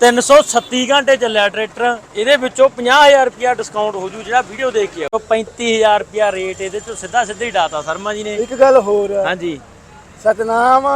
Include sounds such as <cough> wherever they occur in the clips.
337 ਘੰਟੇ ਚੱਲਿਆ ਟਰੈਕਟਰ ਇਹਦੇ ਵਿੱਚੋਂ 50000 ਰੁਪਿਆ ਡਿਸਕਾਊਂਟ ਹੋ ਜੂ ਜਿਹੜਾ ਵੀਡੀਓ ਦੇਖ ਕੇ ਆਓ। 35000 ਰੁਪਿਆ ਰੇਟ ਇਹਦੇ ਚੋਂ ਸਿੱਧਾ ਸਿੱਧਾ ਹੀ ਡਾਤਾ ਸ਼ਰਮਾ ਜੀ ਨੇ। ਇੱਕ ਗੱਲ ਹੋਰ ਆ, ਹਾਂਜੀ। ਸਤਨਾਮ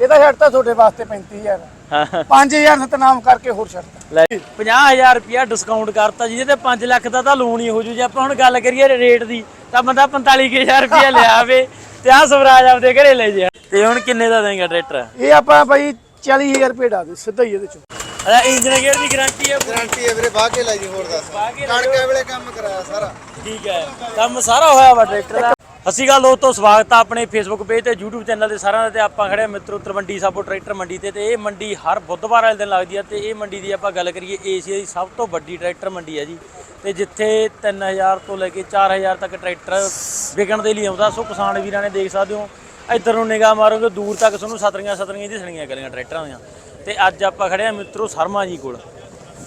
ਇਹਦਾ ਛੱਡਤਾ ਤੁਹਾਡੇ ਵਾਸਤੇ 35000 ਹਾਂ। 5000 ਸਤਨਾਮ ਕਰਕੇ ਹੋਰ ਛੱਡਤਾ ਲੈ 50000 ਰੁਪਿਆ ਡਿਸਕਾਊਂਟ ਕਰਤਾ ਜਿਹਦੇ ਤੇ 5 ਲੱਖ ਦਾ ਤਾਂ ਲੋਨ ਹੀ ਹੋ ਜੂ। ਜੇ ਆਪਾਂ ਹੁਣ ਗੱਲ ਕਰੀਏ ਰੇਟ ਦੀ ਤਾਂ ਬੰਦਾ 45000 ਰੁਪਿਆ ਲਿਆਵੇ ਤੇ ਆ ਸਵਰਾਜ ਆਪਦੇ ਘਰੇ ਲੈ ਜਾ। ਤੇ ਹੁਣ ਕਿੰਨੇ ਦਾ ਦੇਂਗਾ ਟਰੈਕਟਰ? ਇਹ ਆਪਾਂ ਭਾਈ 40000 ਰੁਪਏ ਡਾ ਦੇ ਸਿੱਧਾ ਹੀ ਇਹਦੇ ਚੋਂ। ਅਦਾ ਇੰਜਨ ਗੇਅਰ ਦੀ ਗਾਰੰਟੀ ਹੈ ਗਾਰੰਟੀ ਹੈ ਵੀਰੇ ਬਾਹ ਕੇ ਲੈ ਜੀ ਹੋਰ ਦੱਸ। ਕੇ ਕਣਕਾਂ ਵੇਲੇ ਕੰਮ ਕਰਾਇਆ ਸਾਰਾ। ਠੀਕ ਹੈ ਕੰਮ ਸਾਰਾ ਹੋਇਆ ਵਾ ਟਰੈਕਟਰ ਦਾ। ਅਸੀਂ ਗੱਲ ਦੋਸਤੋ ਸਵਾਗਤ ਆ ਆਪਣੇ ਫੇਸਬੁੱਕ ਪੇਜ ਤੇ YouTube ਚੈਨਲ ਤੇ ਸਾਰਿਆਂ ਦਾ ਤੇ। ਆਪਾਂ ਖੜੇ ਆ ਮਿੱਤਰੋ ਤਲਵੰਡੀ ਸਾਬੋ ਟਰੈਕਟਰ ਮੰਡੀ ਤੇ ਤੇ ਇਹ ਮੰਡੀ ਹਰ ਬੁੱਧਵਾਰ ਵਾਲੇ ਦਿਨ ਲੱਗਦੀ ਆ ਤੇ ਇਹ ਮੰਡੀ ਦੀ ਆਪਾਂ ਗੱਲ ਕਰੀਏ ਏਸ਼ੀਆ ਦੀ ਸਭ ਤੋਂ ਵੱਡੀ ਟਰੈਕਟਰ ਮੰਡੀ ਆ ਜੀ। ਤੇ ਜਿੱਥੇ 3000 ਤੋਂ ਲੈ ਕੇ 4000 ਤੱਕ ਟਰੈਕਟਰ ਵਿਕਣ ਦੇ ਲਈ ਆਉਂਦਾ ਸੋ ਕਿਸਾਨ ਵੀਰਾਂ ਨੇ ਦੇਖ ਸਕਦੇ ਹੋ ਇੱਧਰ ਨੂੰ ਨਿਗਾਹ ਮਾਰੋਗੇ ਦੂਰ ਤੱਕ ਤੁਹਾਨੂੰ ਸਤਰੀਆਂ ਸਤਰੀਆਂ ਦਿਸਣੀਆਂ ਗਲੀਆਂ ਟਰੈਕਟਰਾਂ ਦੀਆਂ। ਤੇ ਅੱਜ ਆਪਾਂ ਖੜੇ ਆ ਮਿੱਤਰੋ ਸ਼ਰਮਾ ਜੀ ਕੋਲ।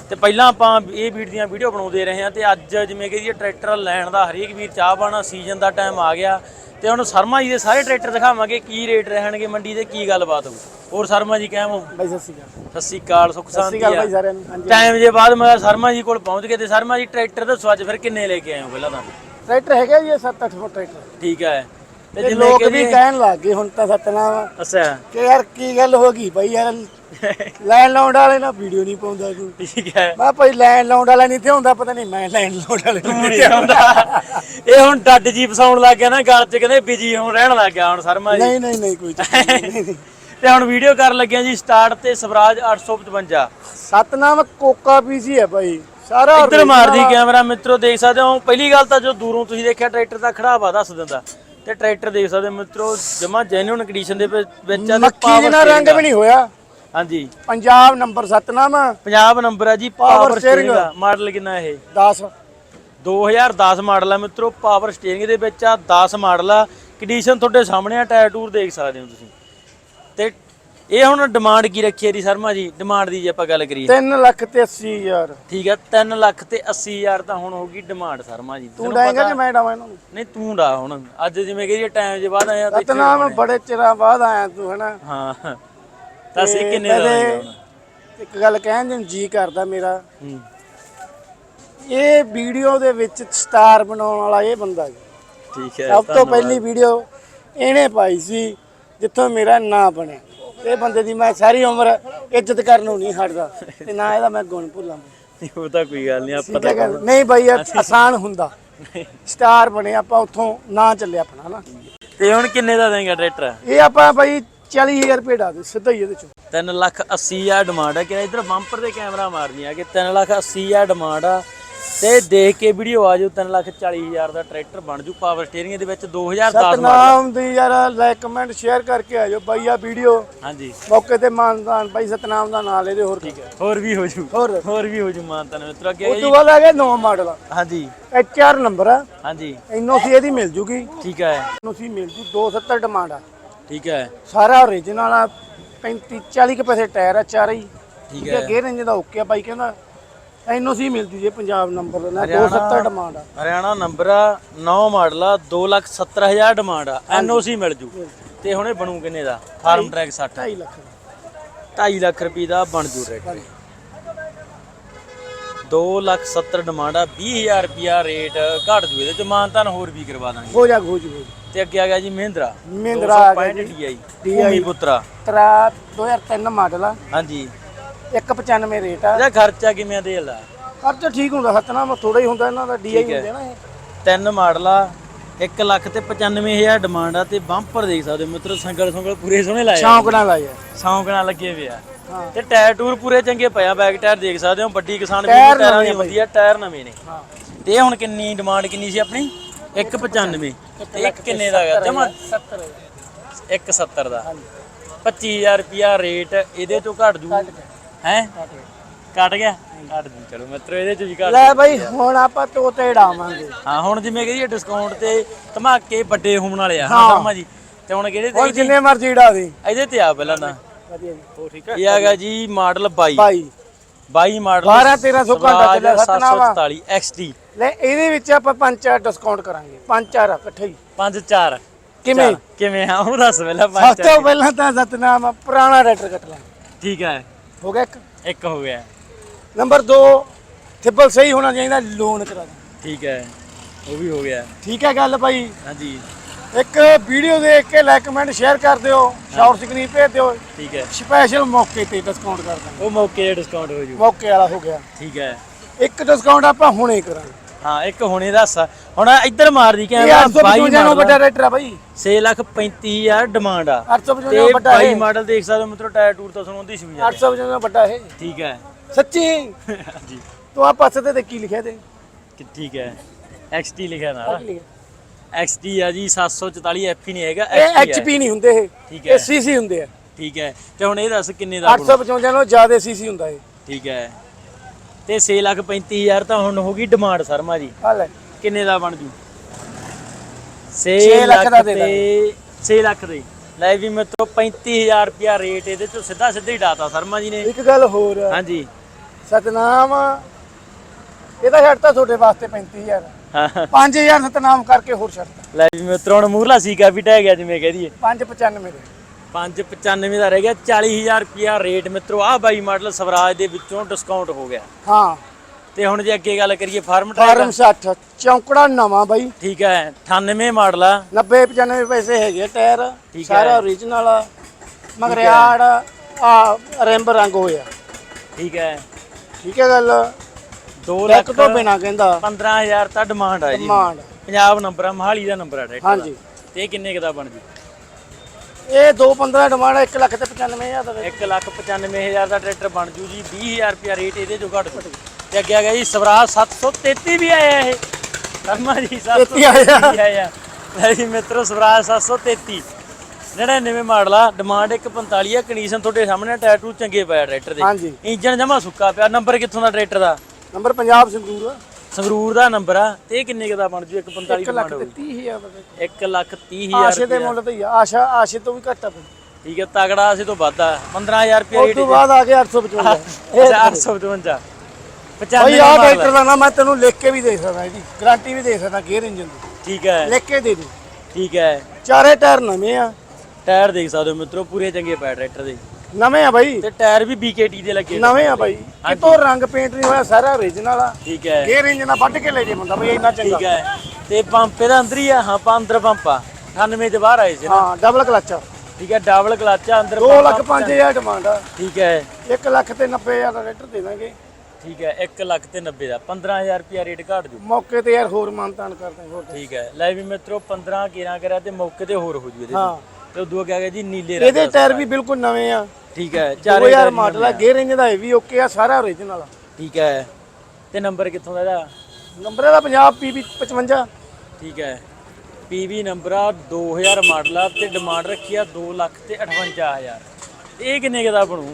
ਤੇ ਪਹਿਲਾਂ ਆਪਾਂ ਇਹ ਵੀਰ ਦੀਆਂ ਵੀਡੀਓ ਬਣਾਉਂਦੇ ਰਹੇ ਹਾਂ ਤੇ ਅੱਜ ਜਿਵੇਂ ਕਿ ਜੀ ਟਰੈਕਟਰ ਲੈਣ ਦਾ ਹਰੇਕ ਵੀਰ ਚਾਹ ਪਾਣਾ ਸੀਜ਼ਨ ਦਾ ਟਾਈਮ ਆ ਗਿਆ। ਤੇ ਹੁਣ ਸ਼ਰਮਾ ਜੀ ਦੇ ਸਾਰੇ ਟਰੈਕਟਰ ਦਿਖਾਵਾਂਗੇ ਕੀ ਰੇਟ ਰਹਿਣਗੇ ਮੰਡੀ ਦੇ ਕੀ ਗੱਲਬਾਤ ਹੋਊ। ਹੋਰ ਸ਼ਰਮਾ ਜੀ ਕਹਿਮੋ ਬਾਈ ਸਤਿ ਸ਼੍ਰੀ ਅਕਾਲ। ਸਤਿ ਸ਼੍ਰੀ ਅਕਾਲ ਸੁਖ ਸਤਿ ਆ। ਭਾਈ ਸਾਰਿਆਂ ਨੂੰ ਹਾਂਜੀ। ਟਾਈਮ ਜੇ ਬਾਅਦ ਮੈਂ ਸ਼ਰਮਾ ਜੀ ਕੋਲ ਪਹੁੰਚ ਗਏ ਤੇ ਸ਼ਰਮਾ ਜੀ ਟਰੈਕਟਰ ਦੱਸੋ ਅੱਜ ਫਿਰ ਕਿੰਨੇ ਲੈ ਕੇ ਆਏ ਹੋ ਪਹਿਲਾਂ ਤਾਂ? ਟਰੈਕਟਰ ਹੈਗਾ ਜੀ 7-8 ਫੁੱਟ ਟਰੈਕਟਰ। ਠੀਕ ਹੈ। ਤੇ ਤੇ ਜਿਵੇਂ ਲੋਕ ਵੀ ਕਹਿਣ ਲੱਗ ਗਏ ਹੁਣ ਤਾਂ ਸਤਨਾਮ ਅੱਛਾ। ਕਿ ਯਾਰ ਕੀ ਗੱਲ ਹੋ ਗਈ ਭਾਈ ਯਾਰ? ਲੈਣ ਲਾਉਣ ਵਾਲੇ ਨਾ ਵੀਡੀਓ ਨਹੀਂ ਪਾਉਂਦਾ ਤੂੰ ਠੀਕ ਹੈ। ਮੈਂ ਭਾਈ ਲੈਣ ਲਾਉਣ ਵਾਲਾ ਨਹੀਂ ਤੇ ਹੁੰਦਾ ਪਤਾ ਨਹੀਂ ਮੈਂ ਲੈਣ ਲਾਉਣ ਵਾਲੇ ਨਹੀਂ ਆਉਂਦਾ। ਇਹ ਹੁਣ ਡੱਡ ਜੀ ਫਸਾਉਣ ਲੱਗ ਗਿਆ ਨਾ ਗੱਲ 'ਚ ਕਹਿੰਦੇ ਬਿਜ਼ੀ ਹੁਣ ਰਹਿਣ ਲੱਗ ਗਿਆ ਹੁਣ ਸ਼ਰਮਾ ਜੀ। ਨਹੀਂ ਨਹੀਂ ਨਹੀਂ ਕੋਈ <laughs> ਤੇ ਹੁਣ ਵੀਡੀਓ ਕਰਨ ਲੱਗਿਆ ਜੀ ਸਟਾਰਟ ਤੇ ਸਵਰਾਜ 855 ਸਤਨਾਮ ਕੋਕਾ ਪੀਸੀ ਹੈ ਭਾਈ। ਸਾਰਾ ਇੱਧਰ ਮਾਰਦੀ ਕੈਮਰਾ ਮਿੱਤਰੋ ਦੇਖ ਸਕਦੇ ਹੋ ਪਹਿਲੀ ਗੱਲ ਤਾਂ ਜੋ ਦੂਰੋਂ ਤੁਸੀਂ ਦੇਖਿਆ ਟਰੈਕਟਰ ਦਾ ਖੜਾਵਾ ਦੱਸ ਦਿੰਦਾ। ਤੇ ਟਰੈਕਟਰ ਦੇਖ ਸਕਦੇ ਹੋ ਮਿੱਤਰੋ ਜਮਾ ਜੈਨੂਨ ਕੰਡੀਸ਼ਨ ਦੇ ਵਿੱਚ ਆ ਮੱਖੀ power ਜਿਹਾ ਰੰਗ ਵੀ ਨਹੀਂ ਹੋਇਆ। ਆ। ਹਾਂਜੀ। ਪੰਜਾਬ ਨੰਬਰ ਸਤਨਾਮ। ਪੰਜਾਬ ਨੰਬਰ ਹੈ ਜੀ ਪਾਵਰ। ਸਟੀਅਰਿੰਗ ਮਾਡਲ ਕਿੰਨਾ ਇਹ? 10 2010 ਮਾਡਲ ਹੈ ਮਿੱਤਰੋ ਪਾਵਰ ਸਟੀਅਰਿੰਗ ਦੇ ਵਿੱਚ ਆ 10 ਮਾਡਲ ਆ। ਕੰਡੀਸ਼ਨ ਤੁਹਾਡੇ ਸਾਹਮਣੇ ਆ ਟਾਇਰ ਟੂਰ ਦੇਖ ਸਕਦੇ ਹੋ ਤੁਸੀਂ। ਤੇ ਇਹ ਹੁਣ ਡਿਮਾਂਡ ਕੀ ਰੱਖੀ ਹੈ ਜੀ ਸ਼ਰਮਾ ਜੀ? ਡਿਮਾਂਡ ਦੀ ਜੇ ਆਪਾਂ ਗੱਲ ਕਰੀਏ। 3 ਲੱਖ ਤੇ 80 ਹਜ਼ਾਰ। ਠੀਕ ਹੈ 3 ਲੱਖ ਤੇ 80 ਹਜ਼ਾਰ ਤਾਂ ਹੁਣ ਹੋਗੀ ਡਿਮਾਂਡ ਸ਼ਰਮਾ ਜੀ। ਤੂੰ ਡਾਏਗਾ ਕਿ ਮੈਂ ਡਾਵਾਂ ਇਹਨਾਂ ਨੂੰ? ਨਹੀਂ ਤੂੰ ਡਾ ਹੁਣ। ਅੱਜ ਜਿਵੇਂ ਕਿ ਇਹ ਟਾਈਮ ਜੇ ਬਾਅਦ ਆਇਆ ਤੇ ਇੱਥੇ ਸਤਨਾਮ ਬੜੇ ਚਿਰਾਂ ਬਾਅਦ ਆਇਆ ਤੂੰ ਹਨਾ? ਹਾਂ। ਤਾਂ ਤੇ ਕਿੰਨੇ ਦਾ ਇੱਕ ਗੱਲ ਕਹਿਣ ਨੂੰ ਜੀ ਕਰਦਾ ਮੇਰਾ। ਇਹ ਵੀਡੀਓ ਦੇ ਵਿੱਚ ਸਟਾਰ ਬਣਾਉਣ ਵਾਲਾ ਇਹ ਬੰਦਾ ਜੀ। ਠੀਕ ਹੈ ਸਭ ਤੋਂ ਪਹਿਲੀ ਵੀਡੀਓ ਇਹਨੇ ਪਾਈ ਸੀ ਜਿੱਥੋਂ ਮੇਰਾ ਨਾਂ ਬਣਿਆ। ਇਹ ਬੰਦੇ ਦੀ ਮੈਂ ਸਾਰੀ ਉਮਰ ਇੱਜ਼ਤ ਕਰਨ ਨੂੰ ਨਹੀਂ ਹਟਦਾ ਤੇ ਨਾ ਇਹਦਾ ਮੈਂ ਗੁਣ ਭੁੱਲਾਂ। ਉਹ ਤਾਂ ਕੋਈ ਗੱਲ ਨਹੀਂ ਆਪਾਂ ਤਾਂ ਨਹੀਂ ਬਈ ਇਹ ਆਸਾਨ ਹੁੰਦਾ। ਸਟਾਰ ਬਣੇ ਆਪਾਂ ਉੱਥੋਂ ਨਾਂ ਚੱਲਿਆ ਆਪਣਾ ਨਾ ਤੇ ਹੁਣ ਕਿੰਨੇ ਦਾ ਦੇਗਾ ਟਰੈਕਟਰ? ਇਹ ਆਪਾਂ ਬਈ 40000 ਰੁਪਏ ਡਾ ਦੇ ਸਿੱਧਾ ਹੀ ਇਹਦੇ ਚੋਂ। 3 ਲੱਖ 80 ਹਜ਼ਾਰ ਡਿਮਾਂਡ ਹੈ ਕਿ ਇਧਰ ਬੰਪਰ ਤੇ ਕੈਮਰਾ ਮਾਰਨੀ ਆ ਕਿ 3 ਲੱਖ 80 ਹਜ਼ਾਰ ਡਿਮਾਂਡ ਆ। ਤੇ ਦੇਖ ਕੇ ਵੀਡੀਓ ਆ ਜਾਓ 3 ਲੱਖ 40 ਹਜ਼ਾਰ ਦਾ ਟਰੈਕਟਰ ਬਣ ਜੂ ਪਾਵਰ ਸਟੀਅਰਿੰਗ ਦੇ ਵਿੱਚ 2010 ਮਾਡਲ। ਸਤਨਾਮ ਦੀ ਯਾਰ ਲਾਈਕ ਕਮੈਂਟ ਸ਼ੇਅਰ ਕਰਕੇ ਆਜੋ ਬਾਈ ਆ ਵੀਡੀਓ ਹਾਂਜੀ। ਮੌਕੇ ਤੇ ਮਾਨਦਾਨ ਬਾਈ ਸਤਨਾਮ ਦਾ ਨਾਂ ਲੈ ਦੇ ਹੋਰ ਠੀਕ ਹੈ ਹੋਰ ਵੀ ਹੋ ਜੂ ਹੋਰ। ਹੋਰ ਵੀ ਹੋ ਜੂ ਮਾਨਤਾ ਨੇ ਮਿੱਤਰ ਅੱਗੇ ਉਸ ਜੀ। ਤੋਂ ਬਾਅਦ ਆ ਗਿਆ ਨਵਾਂ ਮਾਡਲ। ਹਾਂਜੀ। HR ਨੰਬਰ ਆ। ਹਾਂਜੀ। ਐਨਓਸੀ ਇਹਦੀ ਮਿਲ ਜੂਗੀ। ਠੀਕ ਹੈ। ਐਨਓਸੀ ਮਿਲ ਜੂ 270 ਡਿਮਾਂਡ ਆ। ਠੀਕ ਹੈ। ਸਾਰਾ ਓਰੀਜਨਲ ਆ 35 40 ਕੇ ਪੈਸੇ ਟਾਇਰ ਆ ਚਾਰੇ ਹੀ। ਠੀਕ ਹੈ ਗੇਅਰ ਇੰਜਨ ਦਾ ਓਕੇ ਆ ਬਾਈ ਕਹਿੰਦਾ ਐਨਓਸੀ ਮਿਲ ਜੂ ਜੇ ਪੰਜਾਬ ਨੰਬਰ ਦਾ 270 ਡਿਮਾਂਡ ਆ। ਹਰਿਆਣਾ ਨੰਬਰ ਆ 9 ਮਾਡਲ ਆ 2 ਲੱਖ 70 ਹਜ਼ਾਰ ਡਿਮਾਂਡ ਆ। ਐਨਓਸੀ ਮਿਲ ਜੂ। ਤੇ ਹੁਣੇ ਬਣੂ ਕਿੰਨੇ ਦਾ? ਫਾਰਮ ਟਰੈਕ 60 2.5 ਲੱਖ ਦਾ। 2.5 ਲੱਖ ਰੁਪਏ ਦਾ ਬਣ ਜੂ ਟਰੈਕਟਰ 2 ਲੱਖ 70 ਡਿਮਾਂਡ ਆ 20000 ਰੁਪਿਆ ਰੇਟ। ਘਟ ਜੂ ਇਹਦੇ ਚ ਮਾਨਤਾਨ ਹੋਰ ਵੀ ਕਰਵਾ ਦਾਂਗੇ। ਹੋ ਜਾ ਹੋ ਜੂ ਤੇ ਅੱਗੇ ਆ ਗਿਆ ਜੀ ਮਹਿੰਦਰਾ। ਮਹਿੰਦਰਾ ਆ ਗਿਆ ਜੀ। DI ਭੂਮੀ ਪੁੱਤਰਾ। ਤਰਾ 2003 ਮਾਡਲ ਆ। ਹਾਂਜੀ। 195 ਰੇਟ ਆ। ਇਹਦਾ ਖਰਚਾ ਕਿਵੇਂ ਦੇ ਲਾ। ਖਰਚਾ ਠੀਕ ਹੁੰਦਾ ਸਤਨਾਮ ਥੋੜਾ ਹੀ ਹੁੰਦਾ ਇਹਨਾਂ ਦਾ ਡੀਆਈ ਹੁੰਦੇ ਨਾ ਇਹ। ਤਿੰਨ ਮਾਡਲ ਆ 1 ਲੱਖ ਤੇ 95000 ਡਿਮਾਂਡ ਆ ਤੇ ਬੰਪਰ ਦੇਖ ਸਕਦੇ ਹੋ ਮਿੱਤਰੋ ਸੰਗਲ ਸੰਗਲ ਪੂਰੇ ਸੋਹਣੇ ਲਾਏ ਆ। ਸ਼ੌਂਕ ਨਾਲ ਲਾਇਆ ਸੌਂਕ ਨਾਲ ਲੱਗੇ ਹੋਏ ਆ। ਹਾਂ। ਤੇ ਟਾਇਰ ਟੂਰ ਪੂਰੇ ਚੰਗੇ ਪਏ ਆ ਬੈਕ ਟਾਇਰ ਦੇਖ ਸਕਦੇ ਹੋ ਵੱਡੀ ਕਿਸਾਨ ਵੀ ਟਾਇਰ ਟਾਇਰਾਂ ਦੀ ਨਵੇਂ ਹੁੰਦੀ ਆ ਟਾਇਰ ਨਵੇਂ ਨੇ। ਹਾਂ। ਤੇ ਇਹ ਹੁਣ ਕਿੰਨੀ ਡਿਮਾਂਡ ਕਿੰਨੀ ਸੀ ਆਪਣੀ? 195 ਤੇ ਇੱਕ ਕਿੰਨੇ ਦਾ ਹੈਗਾ? ਜਮਾ 70 170 ਦਾ। 25000 ਰੁਪਿਆ ਰੇਟ ਇਹਦੇ ਤੋਂ ਘਟ ਜੂ। ਹੈ? ਘਟ ਗਿਆ। ਘਟ ਜੂ ਚਲੋ ਮਿੱਤਰੋ ਇਹਦੇ ਚ ਵੀ ਘਟ ਲੈ ਬਾਈ ਹੁਣ ਆਪਾਂ ਤੋਤੇ ਡਾਵਾਂਗੇ। ਹਾਂ ਹੁਣ ਜਿਵੇਂ ਕਿ ਡਿਸਕਾਊਂਟ ਤੇ ਧਮਾਕੇ ਵੱਡੇ ਹੋਣ ਵਾਲੇ ਆ। ਹਾਂ। ਹਾਂ। ਸ਼ਰਮਾ ਜੀ ਤੇ ਹੁਣ ਕਿਹੜੇ ਹੁਣ ਤੇ ਜਿੰਨੇ ਮਰਜ਼ੀ ਡਾ ਦੇ। ਇਹਦੇ ਤੇ ਆ ਪਹਿਲਾਂ ਤਾਂ। ਵਧੀਆ ਜੀ। ਹੋ ਠੀਕ ਇਹ ਹੈਗਾ ਜੀ ਮਾਡਲ 22 ਬਾਈ। 22 ਮਾਡਲ 12 1300 ਘੰਟਾ ਚੱਲਿਆ ਸਤਨਾਮ 744 XT ਲੈ ਇਹਦੇ ਵਿੱਚ ਆਪਾਂ ਪੰਜ ਚਾਰ ਡਿਸਕਾਊਂਟ ਕਰਾਂਗੇ। ਪੰਜ ਚਾਰ ਇਕੱਠੇ ਹੀ। 5 4 ਕਿਵੇਂ? ਕਿਵੇਂ? ਆ ਉਹ ਦੱਸ ਪਹਿਲਾਂ ਸਭ ਪੰਜ ਤੋਂ ਪਹਿਲਾਂ ਤਾਂ ਸਤਨਾਮ ਪੁਰਾਣਾ ਰੈਟਰ ਕੱਟ ਲਾਂ। ਠੀਕ ਹੈ ਹੋ ਗਿਆ ਇੱਕ? ਇੱਕ ਹੋ ਗਿਆ। ਨੰਬਰ 2 ਟ੍ਰਿਪਲ ਸਹੀ ਹੋਣਾ ਚਾਹੀਦਾ ਲੋਨ ਕਰਾ ਦੇ। ਠੀਕ ਹੈ ਉਹ ਵੀ ਹੋ ਗਿਆ। ਠੀਕ ਹੈ ਗੱਲ ਭਾਈ। ਹਾਂਜੀ। ਇੱਕ ਵੀਡੀਓ ਦੇਖ ਕੇ ਲਾਈਕ ਕਮੈਂਟ ਸ਼ੇਅਰ ਕਰ ਦਿਓ ਸ਼ਾਰਟ ਸਕਰੀਨ ਭੇਜ ਦਿਓ। ਠੀਕ ਹੈ। ਸਪੈਸ਼ਲ ਮੌਕੇ ਤੇ ਡਿਸਕਾਊਂਟ ਕਰ ਦਾਂਗੇ ਉਹ ਮੌਕੇ ਤੇ ਡਿਸਕਾਊਂਟ ਹੋ ਜੂ। ਮੌਕੇ ਵਾਲਾ ਹੋ ਗਿਆ। ਠੀਕ ਹੈ। ਇੱਕ ਡਿਸਕਾਊਂਟ ਆਪਾਂ ਹੁਣੇ ਕਰਾਂਗੇ। ਹਾਂ ਇੱਕ ਹੁਣੇ ਦੱਸ। ਹੁਣ ਇੱਧਰ ਮਾਰਦੀ ਇਹ ਕਹਿੰਦਾ 855 ਨੂੰ ਵੱਡਾ ਰੇਟਰ ਆ। ਭਾਈ 6 ਲੱਖ 35000 ਡਿਮਾਂਡ ਆ। 855 ਤੇ ਨੂੰ ਵੱਡਾ 22 ਹੈ ਮਾਡਲ ਦੇਖ ਸਕਦੇ ਹੋ ਮਿੱਤਰੋ ਟਾਇਰ ਟੂਰ ਤਾਂ ਸੁਣਾਉਂਦੀ ਸੁਵਿਧਾ 855 ਨੂੰ ਵੱਡਾ ਹੈ ਠੀਕ ਹੈ। ਸੱਚੀ? <laughs> ਜੀ। ਤੂੰ ਆ ਪਾਸੇ ਤੇ ਕੀ ਲਿਖਿਆ ਤੇ ਕਿ ਠੀਕ ਹੈ। XT ਲਿਖਿਆ ਨਾਲ? XT ਆ ਜੀ 744 FP ਨਹੀਂ ਹੈਗਾ ਇਹ। ਐਚਪੀ ਨਹੀਂ ਹੁੰਦੇ ਇਹ। ਠੀਕ ਇਹ ਹੈ। ਸੀਸੀ ਹੁੰਦੇ ਆ। ਠੀਕ ਹੈ। ਤੇ ਹੁਣ ਇਹ ਦੱਸ ਕਿੰਨੇ ਦਾ ਬਣੂ? 855 ਨੂੰ ਜ਼ਿਆਦਾ ਸੀਸੀ ਹੁੰਦਾ ਇਹ। ਠੀਕ ਹੈ। ਤੇ 6 ਲੱਖ 35000 ਤਾਂ ਹੁਣ ਹੋ ਗਈ ਡਿਮਾਂਡ ਸਰਮਾ ਜੀ। ਆ ਲੈ। ਕਿੰਨੇ ਦਾ ਬਣ ਜੂ? 6 ਛੇ ਲੱਖ ਦਾ ਦੇ ਤੇ 6 ਲੱਖ ਦੇ। ਲੈ ਵੀ ਮੇਤੋਂ 35000 ਰੁਪਿਆ ਰੇਟ ਇਹਦੇ ਚੋਂ ਸਿੱਧਾ ਸਿੱਧਾ ਹੀ ਡਾਤਾ ਸ਼ਰਮਾ ਜੀ ਨੇ। ਇੱਕ ਗੱਲ ਹੋਰ। ਹਾਂਜੀ। ਸਤਨਾਮ ਇਹਦਾ ਛੱਡਤਾ ਤੁਹਾਡੇ ਵਾਸਤੇ 35000 ਹਾਂ। 5000 ਸਤਨਾਮ ਕਰਕੇ ਹੋਰ ਛੱਡਤਾ। ਲੈ ਵੀ ਮਿੱਤਰੋ ਹੁਣ ਮੂਰਲਾ ਸੀਕਾ ਵੀ ਟਹਿ ਗਿਆ ਜਿਵੇਂ ਕਹਿ ਦਈਏ। 595 ਦੇ। 595 ਦਾ ਰਹਿ ਗਿਆ 40000 ਰੁਪਿਆ ਰੇਟ ਮਿੱਤਰੋ ਆਹ ਬਾਈ ਮਾਡਲ ਸਵਰਾਜ ਦੇ ਵਿੱਚੋਂ ਡਿਸਕਾਊਂਟ ਹੋ ਗਿਆ। ਹਾਂ। ਤੇ ਹੁਣ ਜੇ ਅੱਗੇ ਗੱਲ ਕਰੀਏ ਫਾਰਮ ਫਾਰਮ 60 ਚੌਂਕੜਾ ਨਵਾਂ ਬਾਈ। ਠੀਕ ਹੈ 98 ਮਾਡਲ ਆ। 90 95 ਪੈਸੇ ਹੈਗੇ ਟਾਇਰ ਠੀਕ ਹੈ। ਸਾਰਾ ਓਰੀਜਨਲ ਆ ਮਗਰਿਆੜ ਆ ਰਿੰਬ ਰੰਗ ਹੋਇਆ। ਠੀਕ ਹੈ। ਠੀਕ ਹੈ ਗੱਲ। 2 ਇੱਕ ਲੱਖ ਤੋਂ ਬਿਨਾ ਕਹਿੰਦਾ। 15000 ਤਾਂ ਡਿਮਾਂਡ ਆ ਜੀ। ਡਿਮਾਂਡ ਪੰਜਾਬ ਨੰਬਰ ਆ ਮਹਾਲੀ ਦਾ ਨੰਬਰ ਆ ਟਰੈਕਟਰ ਦਾ। ਹਾਂਜੀ। ਤੇ ਇਹ ਕਿੰਨੇ ਕੁ ਦਾ ਬਣ ਜੂ? ਇਹ 215 ਡਿਮਾਂਡ 1 ਲੱਖ ਤੇ 95000 ਦਾ ਦੇ 1 ਲੱਖ 95000 ਦਾ ਟਰੈਕਟਰ ਬਣ ਜੂ ਜੀ 20000 ਰੁਪਿਆ ਰੇਟ ਇਹਦੇ ਜੋ ਘੱਟ ਤੇ ਅੱਗੇ ਆ ਗਿਆ ਜੀ ਸਵਰਾਜ 733 ਵੀ ਆਇਆ ਇਹ। ਸ਼ਰਮਾ ਜੀ 33 ਆਇਆ। 733 ਆਇਆ। ਲੈ ਜੀ ਮਿੱਤਰੋ ਸਵਰਾਜ 733 99 ਮਾਡਲ ਆ ਡਿਮਾਂਡ 145 ਆ ਕੰਡੀਸ਼ਨ ਤੁਹਾਡੇ ਸਾਹਮਣੇ ਟਾਇਰ ਟੂ ਚੰਗੇ ਪਿਆ ਟਰੈਕਟਰ ਦੇ। ਹਾਂਜੀ। ਇੰਜਨ ਜਮਾ ਸੁੱਕਾ ਪਿਆ। ਨੰਬਰ ਕਿੱਥੋਂ ਦਾ ਟਰੈਕਟਰ ਦਾ? ਨੰਬਰ ਪੰਜਾਬ ਸੰਗਰੂਰ ਸੰਗਰੂਰ ਦਾ ਨੰਬਰ ਆ ਤੇ ਇਹ ਕਿੰਨੇ ਕੁ ਦਾ ਬਣ ਜੂ? 145 1 ਲੱਖ ਡਿਮਾਂਡ ਤੇ ਹੋਊ 30000 ਦਾ ਦੇ 1 ਲੱਖ 30000 ਆਸ਼ੇ ਦੇ ਮੁੱਲ ਤੇ ਹੀ ਆ। ਆਸ਼ਾ ਆਸ਼ੇ ਤੋਂ ਵੀ ਘੱਟ ਆ ਬਈ ਠੀਕ ਹੈ ਤਗੜਾ ਅਸੀਂ ਤੋਂ ਵੱਧ ਆ। 15000 ਰੁਪਏ ਉਸ ਰੇਟ ਤੋਂ ਬਾਅਦ ਆ। ਗਿਆ 855 ਇਹ 855 ਭਾਈ 95 ਆਹ ਮਾਡਲ ਟਰੈਕਟਰ ਦਾ ਨਾ ਮੈਂ ਤੈਨੂੰ ਲਿਖ ਕੇ ਵੀ ਦੇ ਸਕਦਾ ਇਹਦੀ। ਗਾਰੰਟੀ ਵੀ ਦੇ ਸਕਦਾ ਗੇਅਰ ਇੰਜਨ ਦੀ। ਠੀਕ ਹੈ। ਲਿਖ ਕੇ ਦੇ ਦੂੰ। ਠੀਕ ਹੈ। ਚਾਰੇ ਟਾਇਰ ਨਵੇਂ ਆ। ਟਾਇਰ ਦੇਖ ਸਕਦੇ ਹੋ ਮਿੱਤਰੋ ਪੂਰੇ ਚੰਗੇ ਪਏ ਟਰੈਕਟਰ ਦੇ। ਨਵੇਂ ਆ ਬਾਈ। ਤੇ ਟਾਇਰ ਵੀ BKT ਦੇ ਲੱਗੇ। ਨਵੇਂ ਆ ਬਾਈ। ਕਿਤੋਂ ਰੰਗ ਪੇਂਟ ਨਹੀਂ ਹੋਇਆ ਸਾਰਾ ਓਰੀਜਨਲ ਆ। ਠੀਕ ਹੈ। ਗੇਅਰ ਇੰਜਨ ਨਾਲ ਵੱਢ ਕੇ ਲੈ ਜੇ ਬੰਦਾ ਬਈ ਇੰਨਾ ਚੰਗਾ। ਠੀਕ ਹੈ। ਤੇ ਪੰਪ ਇਹਦਾ ਅੰਦਰ ਹੀ ਆ? ਹਾਂ ਪਾ ਅੰਦਰ ਪੰਪ ਆ। 98 ਚ ਬਾਹਰ ਆਏ ਸੀ ਨਾ। ਹਾਂ ਡਬਲ ਕਲਚ ਆ। ਠੀਕ ਹੈ ਡਬਲ ਕਲਚ ਆ ਅੰਦਰ 2 ਪੰਪ ਲੱਖ ਆ। 5000 ਡਿਮਾਂਡ ਆ। ਠੀਕ ਹੈ। 1 ਲੱਖ ਤੇ 90000 ਦਾ ਰੇਟ ਦੇ ਦਾਂਗੇ। ਠੀਕ ਹੈ 1 ਲੱਖ ਤੇ 90 ਦਾ। 15000 ਰੁਪਿਆ ਰੇਟ ਘੱਟ ਜੂ। ਮੌਕੇ ਤੇ ਯਾਰ ਹੋਰ ਮਾਨਤਾਨ ਕਰਦੇ ਹੋਰ ਠੀਕ ਹੈ। ਲੈ ਵੀ ਮਿੱਤਰੋ 15 13 ਕਰਿਆ ਤੇ ਮੌਕੇ ਤੇ ਹੋਰ ਹੋ ਜੂ ਇਹਦੇ ਹਾਂ। ਤੇ। ਉਦੋਂ ਆ ਗਿਆ ਜੀ ਨੀਲੇ ਰੰਗ ਇਹਦੇ ਟਾਇਰ ਵੀ ਬਿਲਕੁਲ ਨਵੇਂ ਆ। ਠੀਕ ਹੈ ਚਾਰੇ 2000 ਟਾਇਰ ਮਾਡਲ ਆ ਗੇਅਰ ਇੰਜਨ ਦਾ ਇਹ ਵੀ ਓਕੇ ਆ ਸਾਰਾ ਓਰੀਜਨਲ ਆ। ਠੀਕ ਹੈ ਤੇ ਨੰਬਰ ਕਿੱਥੋਂ ਦਾ ਇਹਦਾ? ਨੰਬਰ ਇਹਦਾ ਪੰਜਾਬ PB 55 ਠੀਕ ਹੈ ਪੀਵੀ ਨੰਬਰ ਆ 2000 ਮਾਡਲ ਆ ਤੇ ਡਿਮਾਂਡ ਰੱਖੀ ਆ 2 ਲੱਖ ਤੇ 58000 ਇਹ ਕਿੰਨੇ ਦਾ ਬਣੂ?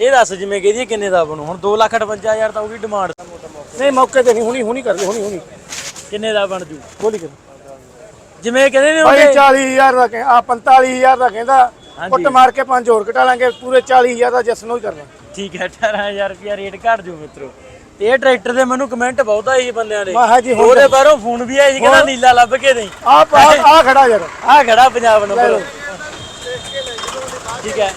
ਇਹ ਦੱਸ ਜਿਵੇਂ ਕਹਦੀ ਕਿੰਨੇ ਦਾ ਬਣੂ? ਹੁਣ 2 ਲੱਖ 58000 ਤਾਂ ਉਹਦੀ ਡਿਮਾਂਡ ਨਹੀਂ ਮੌਕੇ ਤੇ ਨਹੀਂ ਹੁਣੀ ਹੁਣੀ ਕਰ ਲਈ ਹੁਣੀ ਹੁਣੀ। ਕਿੰਨੇ ਦਾ ਬਣ ਜੂ? ਬੋਲੀ ਕਰ। ਜਿਵੇਂ ਕਹਿੰਦੇ ਨੇ ਭਾਈ ਉਹਦੇ 40000 ਦਾ ਕਹਿੰਦਾ ਆ 45000 ਦਾ ਕਹਿੰਦਾ। ਕੁੱਟ ਮਾਰ ਕੇ ਪੰਜ ਹੋਰ ਘਟਾ ਲਾਂਗੇ ਪੂਰੇ 40000 ਦਾ ਜਸਨੋ ਹੀ ਕਰਨਾ ਠੀਕ ਹੈ 18000 ਰੁਪਿਆ ਰੇਟ ਘੱਟ ਜੂ ਮਿੱਤਰੋ। ਤੇ ਇਹ ਟਰੈਕਟਰ ਦੇ ਮੈਨੂੰ ਕਮੈਂਟ ਬਹੁਤ ਆਈ ਬੰਦਿਆਂ ਦੇ। ਉਹਦੇ ਬਾਹਰੋਂ ਫੋਨ ਵੀ ਆਇਆ ਸੀ ਕਹਿੰਦਾ ਨੀਲਾ ਲੱਭ ਕੇ ਦੇਈ। ਆ ਆ ਖੜਾ ਯਾਰ। ਆ ਖੜਾ ਪੰਜਾਬ ਨੰਬਰ ਠੀਕ ਹੈ।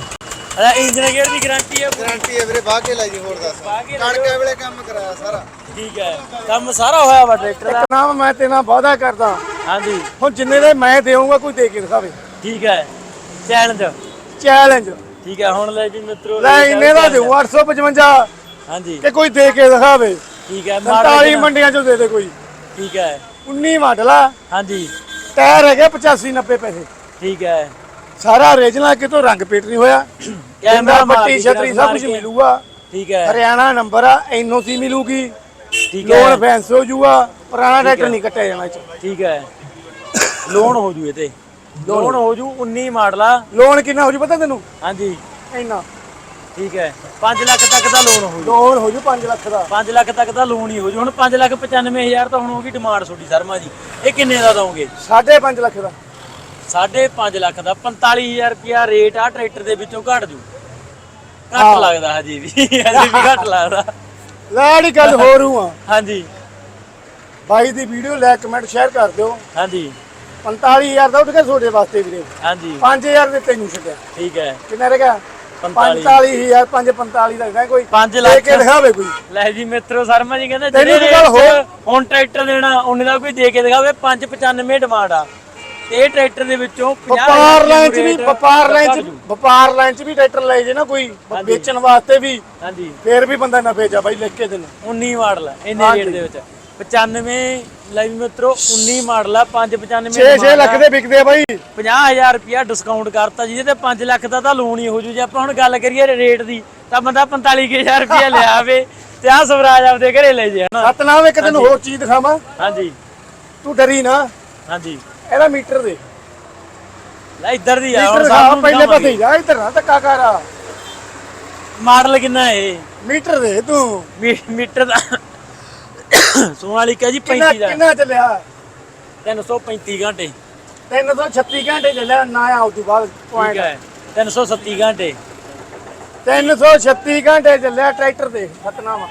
ਅਦਾ ਇੰਜਨ ਗੇਅਰ ਦੀ ਗਾਰੰਟੀ ਹੈ ਗਾਰੰਟੀ ਹੈ ਵੀਰੇ ਬਾਹ ਕੇ ਲੈ ਜੀ ਹੋਰ ਦੱਸ। ਕਣਕੇ ਵੇਲੇ ਕੰਮ ਕਰਾਇਆ ਸਾਰਾ। ਠੀਕ ਹੈ। ਕੰਮ ਸਾਰਾ ਹੋਇਆ ਵਾ ਟਰੈਕਟਰ ਦਾ? ਨਾਮ ਮੈਂ ਤੇ ਨਾਲ ਵਾਅਦਾ ਕਰਦਾ। ਹਾਂਜੀ। ਹੁਣ ਜਿੰਨੇ ਦੇ ਮੈਂ ਦੇਵਾਂਗਾ ਕੋਈ ਦੇ ਕੇ ਦਿਖਾਵੇ। ਠੀਕ ਹੈ। ਚੈਲੰਜ ਚੈਲੰਜ ਠੀਕ ਹੈ ਹੁਣ ਲੈ ਜੀ ਮਿੱਤਰੋ ਲੈ ਇੰਨੇ ਦਾ ਦੇਉ 855 ਹਾਂਜੀ। ਕਿ ਕੋਈ ਦੇ ਕੇ ਦਿਖਾਵੇ। ਠੀਕ ਹੈ 45 ਮਾਡਲ ਮੰਡੀਆਂ ਚੋਂ ਦੇ ਦੇ ਕੋਈ। ਠੀਕ ਹੈ। 19 ਮਾਡਲ ਆ ਹਾਂਜੀ। ਟਾਇਰ ਹੈਗੇ 85 90 ਪੈਸੇ। ਠੀਕ ਹੈ। ਸਾਰਾ ਓਰੀਜਨਲ ਕਿਤੋਂ ਰੰਗ ਪੇਟ ਨਹੀਂ ਹੋਇਆ। ਕੈਮਰਾ ਕੈਮਰਾ ਮਾਰ ਪੱਟੀ ਛਤਰੀ ਸਭ ਕੁਝ। ਮਿਲੂਗਾ। ਠੀਕ ਹੈ। ਹਰਿਆਣਾ ਨੰਬਰ ਆ ਐਨਓਸੀ ਮਿਲੂਗੀ। ਠੀਕ ਹੈ। ਲੋਨ ਫੈਂਸ ਹੋ ਜੂਗਾ। ਪੁਰਾਣਾ ਟਰੈਕਟਰ ਨਹੀਂ ਕੱਟਿਆ ਜਾਣਾ ਚ। ਠੀਕ ਹੈ। ਲੋਨ ਹੋ ਜੂ ਇਹ ਤੇ ਲੋਨ ਹੋ ਜੂ 19 ਮਾਡਲ ਆ। ਲੋਨ ਕਿੰਨਾ ਹੋ ਜੂ ਪਤਾ ਤੈਨੂੰ? ਹਾਂਜੀ। ਇੰਨਾ। ਠੀਕ ਹੈ। 5 ਲੱਖ ਤੱਕ ਦਾ ਲੋਨ ਹੋ ਜੂ ਲੋਨ ਹੋ ਜੂ 5 ਲੱਖ ਦਾ। 5 ਲੱਖ ਤੱਕ ਦਾ ਲੋਨ ਹੀ ਹੋ ਜੂ ਹੁਣ 5 ਲੱਖ 95000 ਤਾਂ ਹੁਣ ਹੋ ਗਈ ਡਿਮਾਂਡ ਤੁਹਾਡੀ ਸ਼ਰਮਾ ਜੀ। ਇਹ ਕਿੰਨੇ ਦਾ ਦੋਗੇ 5.5 ਲੱਖ ਦਾ। 5.5 ਲੱਖ ਦਾ। 45000 ਰੁਪਿਆ ਰੇਟ ਆ ਟਰੈਕਟਰ ਦੇ ਵਿੱਚੋਂ ਘਟ ਜੂ। ਘੱਟ। ਲੱਗਦਾ ਹਜੇ ਵੀ। ਹਜੇ ਵੀ ਘੱਟ ਲੱਗਦਾ। ਲੈੜੀ ਗੱਲ ਹੋਰ ਹੂੰ ਆ। ਹਾਂਜੀ। ਬਾਈ ਦੀ ਵੀਡੀਓ ਲਾਈਕ ਕਮੈਂਟ ਸ਼ੇਅਰ ਕਰ ਦਿਓ। ਹਾਂਜੀ। 45000 ਦਾ ਉੱਠ ਕੇ ਤੁਹਾਡੇ ਵਾਸਤੇ ਵੀਰੇ। ਹਾਂਜੀ। 5000 ਦੇ ਤੈਨੂੰ ਛੱਡਿਆ। ਠੀਕ ਹੈ। ਕਿੰਨਾ ਰਹਿ ਗਿਆ? 45 45000 545 ਦਾ ਕੋਈ। ਪੰਜ ਦੇ ਲੱਖ। ਕੇ ਦਿਖਾਵੇ ਕੋਈ। ਲੈ ਜੀ ਮਿੱਤਰੋ ਸ਼ਰਮਾ ਜੀ ਕਹਿੰਦੇ ਜਿਹੜੇ ਗੱਲ 'ਚ ਹੁਣ ਟਰੈਕਟਰ ਦੇਣਾ ਉਹਨੇ ਦਾ ਕੋਈ ਦੇ ਕੇ ਦਿਖਾਵੇ। 595 ਡਿਮਾਂਡ ਆ। ਤੇ ਇਹ ਟਰੈਕਟਰ ਦੇ ਵਿੱਚੋਂ 50 ਵਪਾਰ ਲਾਈਨ ਚ ਵੀ ਵਪਾਰ ਲਾਈਨ ਚ ਵਪਾਰ ਲਾਈਨ ਚ ਵੀ ਟਰੈਕਟਰ ਲੈ ਜੇ ਨਾ ਕੋਈ। ਵੇਚਣ ਵਾਸਤੇ ਵੀ। ਹਾਂਜੀ। ਫੇਰ ਵੀ ਬੰਦਾ ਨਫੇ ਜਾ ਬਾਈ ਲਿਖ ਕੇ ਦੇਣਾ। 19 ਮਾਡਲ ਆ ਇੰਨੇ ਰੇਟ ਦੇ ਵਿੱਚ। 95 ਲੈ ਵੀ ਮਿੱਤਰੋ 19 ਮਾਡਲ ਆ 595 6-6 ਲੱਖ ਦੇ ਵਿਕਦੇ ਆ ਬਾਈ। 50000 ਰੁਪਿਆ ਡਿਸਕਾਊਂਟ ਕਰਤਾ ਜਿਹਦੇ ਤੇ 5 ਲੱਖ ਦਾ ਤਾਂ ਲੋਨ ਹੀ ਹੋ ਜੂ। ਜੇ ਆਪਾਂ ਹੁਣ ਗੱਲ ਕਰੀਏ ਰੇਟ ਦੀ ਤਾਂ ਬੰਦਾ 45000 ਰੁਪਿਆ ਲਿਆਵੇ ਤੇ ਆ ਸਵਰਾਜ ਆਪਦੇ ਘਰੇ ਲੈ ਜੇ ਹਨਾ? ਸਤਨਾਮ ਇੱਕ ਤੈਨੂੰ ਹੋਰ ਚੀਜ਼ ਦਿਖਾਵਾਂ। ਹਾਂਜੀ। ਤੂੰ ਡਰੀ ਨਾ। ਹਾਂਜੀ। ਇਹਦਾ ਮੀਟਰ ਦੇ। ਲੈ ਇੱਧਰ ਦੀ ਆ ਹੁਣ ਸਾਨੂੰ ਪਹਿਲੇ। ਪਾਸੇ ਜਾ ਇੱਧਰ ਨਾ ਧੱਕਾ ਕਰ ਮਾਡਲ ਕਿੰਨਾ ਇਹ? ਮੀਟਰ ਦੇ ਤੂੰ। ਮੀਟਰ ਦਾ ਸੋਨਾਲੀਕਾ ਜੀ ਕਿੰਨਾ 35 ਦਾ। ਕਿੰਨਾ ਚੱਲਿਆ? 335 ਘੰਟੇ। 336 ਘੰਟੇ ਚੱਲਿਆ ਨਾ ਆਉ ਤੋਂ ਬਾਅਦ ਠੀਕ ਪੁਆਇੰਟ ਹੈ 337 ਘੰਟੇ। 336 ਘੰਟੇ ਚੱਲਿਆ ਟਰੈਕਟਰ ਦੇ ਸਤਨਾਮ।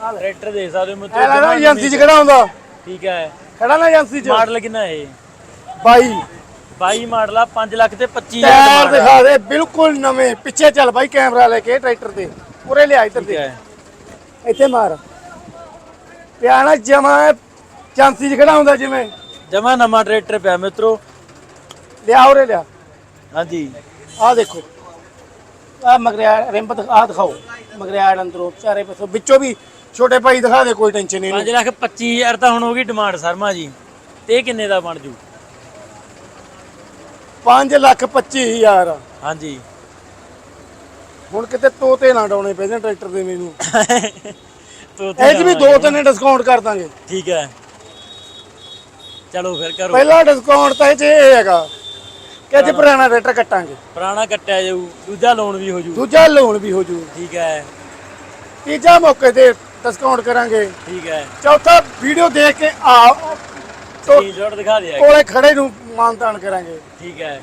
ਨਾਲ। ਟਰੈਕਟਰ ਦੇ ਸਕਦੇ ਹੋ ਐ ਲੱਗਦਾ ਮਿੱਤਰੋ ਏਜੰਸੀ ਚ ਖੜਾ ਹੁੰਦਾ। ਠੀਕ ਹੈ। ਖੜਾ ਨਾ ਏਜੰਸੀ ਚ। ਮਾਡਲ ਕਿੰਨਾ ਹੈ? ਇਹ ਬਾਈ 22 ਮਾਡਲ ਆ 5 ਲੱਖ ਤੇ 25 ਟਾਇਰ ਦਿਖਾ ਦੇ ਬਿਲਕੁਲ ਨਵੇਂ। ਪਿੱਛੇ ਚੱਲ ਬਾਈ ਕੈਮਰਾ ਲੈ ਕੇ ਟਰੈਕਟਰ ਤੇ। ਉਰੇ ਲਿਆ ਇੱਧਰ ਠੀਕ ਦੇ ਹੈ। ਇੱਥੇ ਮਾਰ। ਪਿਆਣਾ ਜਮਾ ਏਜੰਸੀ ਚ ਖੜਾ ਹੁੰਦਾ ਜਿਵੇਂ। ਜਮਾ ਨਵਾਂ ਟਰੈਕਟਰ ਪਿਆ ਮਿੱਤਰੋ। ਲਿਆ ਉਰੇ ਲਿਆ। ਹਾਂਜੀ। ਆਹ ਦੇਖੋ। ਆ ਮਗਰਿਆ ਰਿੰਬ ਆ ਦਿਖਾਓ। ਮਗਰਿਆ ਅੰਦਰੋਂ ਚਾਰੇ ਪਾਸੋਂ। ਵਿੱਚੋਂ ਵੀ ਛੋਟੇ ਭਾਈ ਦਿਖਾ ਦੇ ਕੋਈ ਟੈਨਸ਼ਨ ਨਹੀਂ 5 ਲੱਖ 25000 ਤਾਂ ਹੁਣ ਹੋ ਗਈ ਡਿਮਾਂਡ ਸ਼ਰਮਾ ਜੀ। ਤੇ ਕਿੰਨੇ ਦਾ ਬਣ ਜੂ? 5 ਲੱਖ 25 ਹਜ਼ਾਰ। ਹਾਂਜੀ। ਹੁਣ ਕਿਤੇ ਤੋਤੇ ਨਾ ਡਾਉਣੇ ਪੈਣ ਟਰੈਕਟਰ ਦੇ ਮੈਨੂੰ। <laughs> ਇਹ 'ਚ ਵੀ ਦੋ ਤਿੰਨ ਡਿਸਕਾਊਂਟ ਕਰ ਦਾਂਗੇ। ਠੀਕ ਹੈ। ਚਲੋ ਫਿਰ ਕਰੋ। ਪਹਿਲਾ ਡਿਸਕਾਊਂਟ ਤਾਂ ਇਹ 'ਚ ਇਹ ਹੈਗਾ ਕਿ ਅੱਜ ਪੁਰਾਣਾ ਟਰੈਕਟਰ ਕੱਟਾਂਗੇ। ਪੁਰਾਣਾ ਕੱਟਿਆ ਜਾਊ ਦੂਜਾ ਲੋਨ ਵੀ ਹੋ ਜੂ ਦੂਜਾ ਲੋਨ ਵੀ ਹੋ ਜੂ ਠੀਕ ਹੈ। ਤੀਜਾ ਮੌਕੇ ਤੇ ਡਿਸਕਾਊਂਟ ਕਰਾਂਗੇ। ਠੀਕ ਹੈ। ਚੌਥਾ ਵੀਡੀਓ ਦੇਖ ਕੇ ਆ ਸਕਰੀਨਸ਼ਾਟ ਦਿਖਾ ਦਿਆ ਕੋਲੇ ਖੜੇ ਨੂੰ ਮਾਨਤਾਨ ਕਰਾਂਗੇ। ਠੀਕ ਹੈ।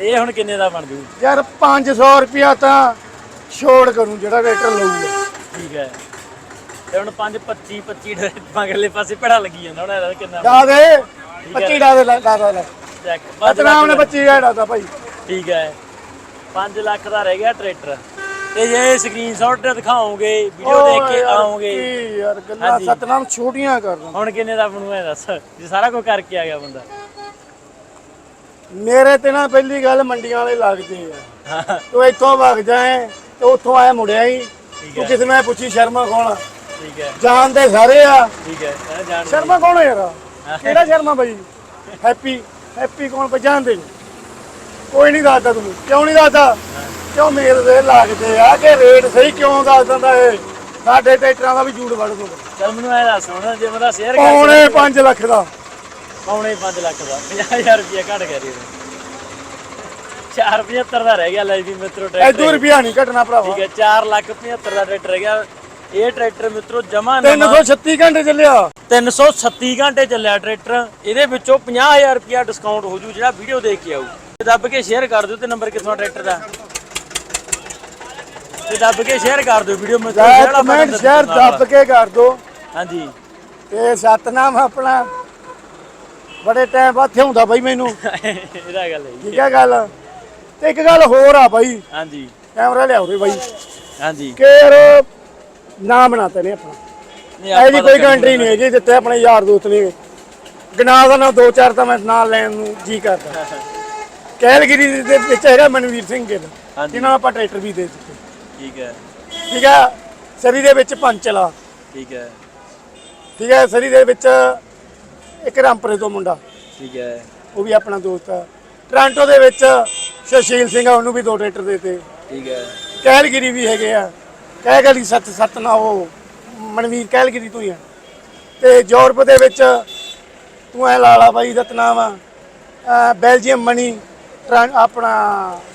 ਇਹ ਹੁਣ ਕਿੰਨੇ ਦਾ ਬਣ ਜੂ ਯਾਰ 500 ਰੁਪਿਆ ਤਾਂ ਛੋੜ ਕਰੂੰ ਜਿਹੜਾ ਟਰੈਕਟਰ ਲਊਗਾ ਠੀਕ ਹੈ। ਤੇ ਹੁਣ 5 25 25 ਮਗਰਲੇ ਪਾਸੇ ਪੜਾ ਲੱਗੀ ਜਾਂਦਾ ਹੁਣ ਇਹਦਾ ਕਿੰਨਾ ਡਾ ਦੇ 25 ਡਾ ਦੇ ਲਾ ਲੈ। ਚੈੱਕ ਸਤਨਾਮ ਨੇ 25 ਡਾ ਦਾ ਭਾਈ। ਠੀਕ ਹੈ। 5 ਲੱਖ ਦਾ ਰਹਿ ਗਿਆ ਟਰੈਕਟਰ। ਤੇ ਜੇ ਸਕਰੀਨਸ਼ਾਟ ਦਿਖਾਓਗੇ ਵੀਡੀਓ ਦੇਖ ਕੇ ਆਓਗੇ। ਯਾਰ ਗੱਲਾਂ। ਸਤਨਾਮ ਛੋਟੀਆਂ ਕਰਦਾ ਹੁਣ ਕਿੰਨੇ ਦਾ ਬਣੂ ਇਹ ਦੱਸ। ਜੇ ਸਾਰਾ ਕੁਝ ਕਰਕੇ ਆ ਗਿਆ ਬੰਦਾ। ਮੇਰੇ ਤੇ ਨਾ ਪਹਿਲੀ ਗੱਲ ਮੰਡੀਆਂ ਵਾਲੇ ਲੱਗਦੇ ਆ। ਤੂੰ ਇੱਥੋਂ ਵਗ ਜਾਏ। ਤੇ ਉੱਥੋਂ ਆਇਆ ਮੁੜਿਆ ਹੀ। ਤੂੰ ਕਿਸੇ ਨੇ ਪੁੱਛੀ ਸ਼ਰਮਾ ਕੌਣ ਆ? ਠੀਕ ਹੈ। ਜਾਣਦੇ ਸਾਰੇ ਆ। ਠੀਕ ਹੈ ਮੈਂ ਜਾਣ ਸ਼ਰਮਾ ਕੌਣ ਹੈ ਯਾਰ? ਕਿਹੜਾ ਸ਼ਰਮਾ ਬਾਈ? ਹੈਪੀ। ਹੈਪੀ ਕੌਣ ਪਛਾਣਦੇ? ਕੋਈ ਨਹੀਂ ਦੱਸਦਾ ਤੈਨੂੰ। ਕਿਉਂ ਨਹੀਂ ਦੱਸਦਾ? ਕਿਉਂ ਮੇਰੇ ਦੇ ਲੱਗਦੇ ਆ? ਕਿ ਰੇਟ ਸਹੀ ਕਿਉਂ ਦੱਸ ਦਿੰਦਾ ਇਹ? ਸਾਡੇ ਟਰੈਕਟਰਾਂ ਦਾ ਵੀ ਜੂੜ ਵੜ ਦੂੰਗਾ ਚਲ ਮੈਨੂੰ ਇਹ ਦੱਸ ਹੁਣ ਜੇ ਮੇਰਾ ਸ਼ੇਅਰ ਪੌਣੇ 5 ਲੱਖ ਦਾ। ਪੌਣੇ 5 ਲੱਖ ਦਾ। 50000 ਰੁਪਏ ਘਟ ਗਿਆ ਰੇ 475 ਦਾ ਰਹਿ ਗਿਆ ਲੈ ਵੀ ਮਿੱਤਰੋ ਐਦੂ ਟਰੈਕਟਰ। ਰੁਪਿਆ ਨਹੀਂ ਘਟਣਾ ਭਰਾਵਾ। ਠੀਕ ਹੈ 4 ਲੱਖ 75 ਦਾ ਟਰੈਕਟਰ ਰਹਿ ਗਿਆ। ਇਹ ਟਰੈਕਟਰ ਮਿੱਤਰੋ ਜਮਾ ਨਵਾਂ। 336 ਘੰਟੇ ਚੱਲਿਆ। 337 ਘੰਟੇ ਚੱਲਿਆ ਟਰੈਕਟਰ। ਇਹਦੇ ਵਿੱਚੋਂ 50000 ਰੁਪਿਆ ਡਿਸਕਾਊਂਟ ਹੋ ਜੂ ਜਿਹੜਾ ਵੀਡੀਓ ਦੇਖ ਕੇ ਆਊ। ਤੇ ਦੱਬ ਕੇ ਸ਼ੇਅਰ ਕਰ ਦਿਓ ਤੇ ਨੰਬਰ ਕਿੱਥੋਂ ਟਰੈਕਟਰ ਦਾ। ਤੇ ਦੱਬ ਕੇ ਸ਼ੇਅਰ ਕਰ ਦਿਓ ਵੀਡੀਓ ਮੈਂ ਲਾਈਕ ਕਮੈਂਟ ਸ਼ੇਅਰ ਦੱਬ ਕੇ ਕਰ ਦੋ ਹਾਂਜੀ। ਤੇ ਸਤਨਾਮ ਆਪਣਾ ਬੜੇ ਟਾਈਮ ਬਾਅਦ ਥਿਆਉਂਦਾ ਬਾਈ ਮੈਨੂੰ। <laughs> ਇਹਦਾ ਗੱਲ ਹੈ ਜੀ। ਠੀਕ ਹੈ ਗੱਲ। ਤੇ ਇੱਕ ਗੱਲ ਹੋਰ ਆ ਬਾਈ। ਹਾਂਜੀ। ਕੈਮਰਾ ਲਿਆਓ ਰੇ ਬਾਈ। ਹਾਂਜੀ। ਕਿ ਯਾਰ ਨਾਮ ਬਣਾਤੇ ਨੇ ਆਪਣਾ। ਨਹੀਂ, ਆਪਾਂ ਕੋਈ ਕੰਟਰੀ ਨਹੀਂ ਹੈਗੀ ਜਿੱਥੇ ਆਪਣੇ ਯਾਰ ਦੋਸਤ ਨਹੀਂ ਗਨਾ ਦਾ ਨਾ ਦੋ ਚਾਰ ਤਾਂ ਮੈਂ ਨਾਂ ਲੈਣ ਨੂੰ ਜੀ ਕਰਦਾ। <laughs> ਕੈਲਗਰੀ ਦੇ ਵਿੱਚ ਹੈਗਾ ਮਨਵੀਰ ਸਿੰਘ ਗਿੱਲ। ਜਿਹਨਾਂ ਨੂੰ ਆਪਾਂ ਟਰੈਕਟਰ ਵੀ ਦੇ ਦਿੱਤੇ। ਠੀਕ ਹੈ। ਠੀਕ ਹੈ ਸਰੀ ਦੇ ਵਿੱਚ ਪੰਚਲਾ ਠੀਕ ਹੈ। ਠੀਕ ਹੈ ਸਰੀ ਦੇ ਵਿੱਚ ਇੱਕ ਰਾਮਪੁਰੇ ਤੋਂ ਮੁੰਡਾ। ਠੀਕ ਹੈ। ਉਹ ਵੀ ਆਪਣਾ ਦੋਸਤ ਹੈ। ਟ੍ਰਾਂਟੋ ਦੇ ਵਿੱਚ ਸ਼ਸ਼ੀਲ ਸਿੰਘ ਆ ਉਹਨੂੰ ਵੀ ਦੋ ਟਰੈਕਟਰ ਦੇਤੇ ਠੀਕ ਹੈ। ਕੈਲਗਰੀ ਵੀ ਹੈਗੇ ਆ। ਕੈਲਗਰੀ ਸੱਤ ਸੱਤ ਨਾ ਉਹ ਮਨਵੀਰ ਕੈਲਗਰੀ ਤੋਂ ਹੀ ਆ। ਤੇ ਯੂਰਪ ਦੇ ਵਿੱਚ ਤੂੰ ਐ ਲਾਲਾ ਬਾਈ ਦਾ ਅਹ ਬੈਲਜੀਅਮ ਮਨੀ ਟਰਾਂ- ਆਪਣਾ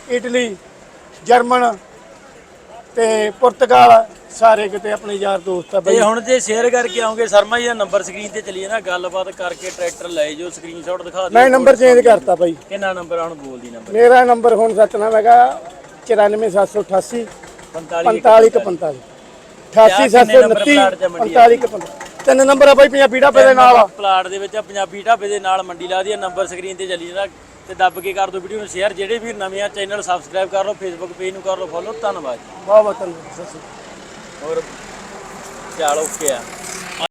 ਇਟਲੀ ਜਰਮਨ ਤੇ ਪੁਰਤਗਾਲ ਸਾਰੇ ਕਿਤੇ ਆਪਣੇ ਯਾਰ ਦੋਸਤ ਆ ਤੇ ਬਾਈ। ਹੁਣ ਜੇ ਸ਼ੇਅਰ ਕਰਕੇ ਆਉਂਗੇ ਸ਼ਰਮਾ ਜੀ ਦਾ ਨੰਬਰ ਸਕਰੀਨ ਤੇ ਚੱਲੀਏ ਨਾ ਗੱਲਬਾਤ ਕਰਕੇ ਟਰੈਕਟਰ ਲੈ ਜਾਓ ਸਕਰੀਨਸ਼ਾਟ ਦਿਖਾ ਦਿਓ ਮੈਂ ਨੰਬਰ ਚੇਂਜ ਕਰਤਾ ਬਾਈ। ਕਿੰਨਾ ਨੰਬਰ ਹੁਣ ਬੋਲਦੀ ਨੰਬਰ ਮੇਰਾ ਨੰਬਰ ਹੁਣ ਸਤਨਾਮ ਹੈਗਾ 94788 45 45 88729 45 ਤਿੰਨ ਨੰਬਰ ਆ ਬਾਈ ਪੰਜਾਬੀ ਢਾਬੇ ਦੇ ਨਾਲ ਆ। ਪਲਾਟ ਦੇ ਵਿੱਚ ਪੰਜਾਬੀ ਢਾਬੇ ਦੇ ਨਾਲ ਮੰਡੀ ਲਾ ਦੀ ਨੰਬਰ ਸਕਰੀਨ ਤੇ ਚੱਲੀ ਜਾਂਦਾ ਤੇ ਦੱਬ ਕੇ ਕਰ ਦਿਓ ਵੀਡੀਓ ਨੂੰ ਸ਼ੇਅਰ ਜਿਹੜੇ ਵੀ ਨਵੇਂ ਆ ਚੈਨਲ ਸਬਸਕ੍ਰਾਈਬ ਕਰ ਲਓ ਫੇਸਬੁੱਕ ਪੇਜ ਨੂੰ ਕਰ ਲਓ ਫੋਲੋ ਧੰਨਵਾਦ ਜੀ। ਬਹੁਤ ਬਹੁਤ ਧੰਨਵਾਦ ਸਤਿ ਸ਼੍ਰੀ ਅਕਾਲ। ਹੋਰ ਚਾਲ ਓਕੇ ਆ।